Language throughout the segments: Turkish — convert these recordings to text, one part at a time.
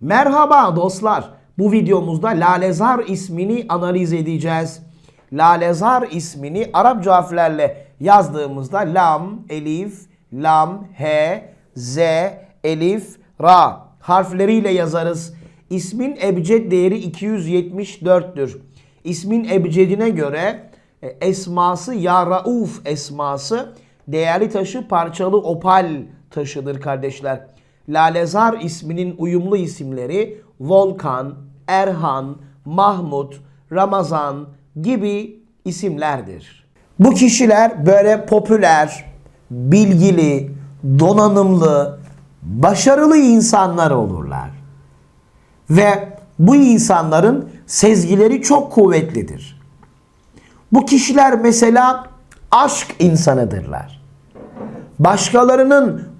Merhaba dostlar. Bu videomuzda Lalezar ismini analiz edeceğiz. Lalezar ismini Arapça harflerle yazdığımızda lam, elif, lam, he, z, elif, ra harfleriyle yazarız. İsmin ebced değeri 274'tür. İsmin ebcedine göre e, esması ya Rauf esması değerli taşı parçalı opal taşıdır kardeşler. Lalezar isminin uyumlu isimleri Volkan, Erhan, Mahmut, Ramazan gibi isimlerdir. Bu kişiler böyle popüler, bilgili, donanımlı, başarılı insanlar olurlar. Ve bu insanların sezgileri çok kuvvetlidir. Bu kişiler mesela aşk insanıdırlar. Başkalarının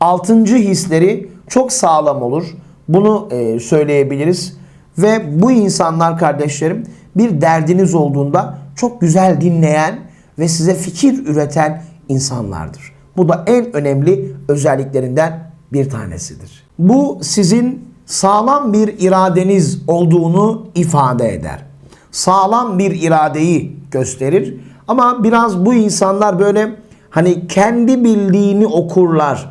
altıncı hisleri çok sağlam olur. Bunu e, söyleyebiliriz. Ve bu insanlar kardeşlerim bir derdiniz olduğunda çok güzel dinleyen ve size fikir üreten insanlardır. Bu da en önemli özelliklerinden bir tanesidir. Bu sizin sağlam bir iradeniz olduğunu ifade eder. Sağlam bir iradeyi gösterir. Ama biraz bu insanlar böyle hani kendi bildiğini okurlar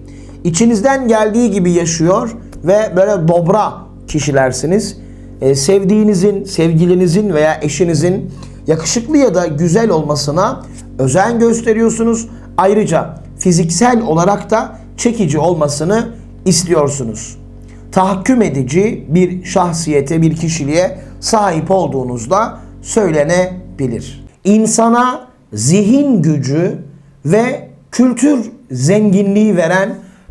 İçinizden geldiği gibi yaşıyor ve böyle dobra kişilersiniz. Ee, sevdiğinizin, sevgilinizin veya eşinizin yakışıklı ya da güzel olmasına özen gösteriyorsunuz. Ayrıca fiziksel olarak da çekici olmasını istiyorsunuz. Tahakküm edici bir şahsiyete, bir kişiliğe sahip olduğunuzda söylenebilir. İnsana zihin gücü ve kültür zenginliği veren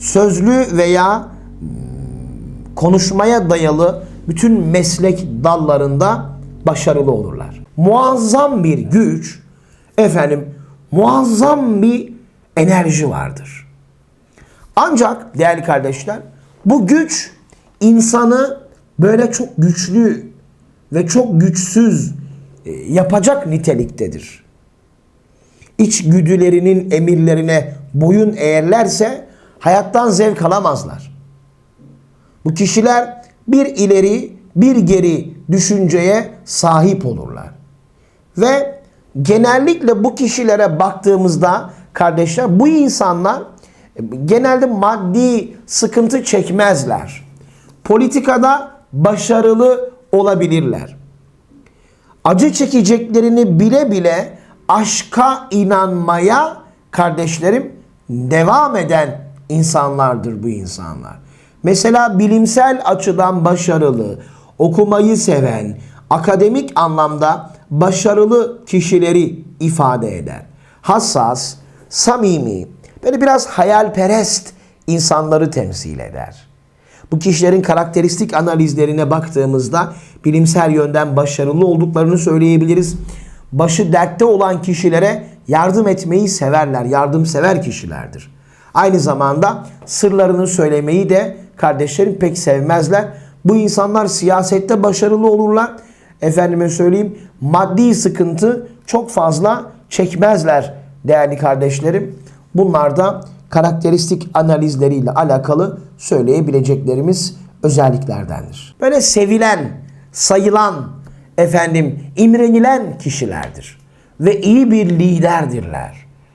Sözlü veya konuşmaya dayalı bütün meslek dallarında başarılı olurlar. Muazzam bir güç, efendim muazzam bir enerji vardır. Ancak değerli kardeşler bu güç insanı böyle çok güçlü ve çok güçsüz e, yapacak niteliktedir. İçgüdülerinin emirlerine boyun eğerlerse hayattan zevk alamazlar. Bu kişiler bir ileri bir geri düşünceye sahip olurlar. Ve genellikle bu kişilere baktığımızda kardeşler bu insanlar genelde maddi sıkıntı çekmezler. Politikada başarılı olabilirler. Acı çekeceklerini bile bile aşka inanmaya kardeşlerim devam eden insanlardır bu insanlar. Mesela bilimsel açıdan başarılı, okumayı seven, akademik anlamda başarılı kişileri ifade eder. Hassas, samimi, böyle biraz hayalperest insanları temsil eder. Bu kişilerin karakteristik analizlerine baktığımızda bilimsel yönden başarılı olduklarını söyleyebiliriz. Başı dertte olan kişilere yardım etmeyi severler, yardımsever kişilerdir. Aynı zamanda sırlarını söylemeyi de kardeşlerim pek sevmezler. Bu insanlar siyasette başarılı olurlar. Efendime söyleyeyim maddi sıkıntı çok fazla çekmezler değerli kardeşlerim. Bunlar da karakteristik analizleriyle alakalı söyleyebileceklerimiz özelliklerdendir. Böyle sevilen, sayılan, efendim imrenilen kişilerdir. Ve iyi bir liderdirler.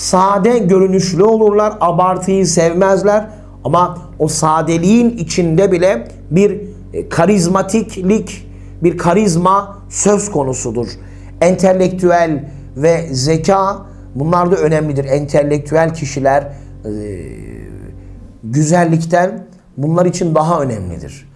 Sade görünüşlü olurlar. Abartıyı sevmezler. Ama o sadeliğin içinde bile bir e, karizmatiklik, bir karizma söz konusudur. Entelektüel ve zeka bunlar da önemlidir. Entelektüel kişiler e, güzellikten bunlar için daha önemlidir.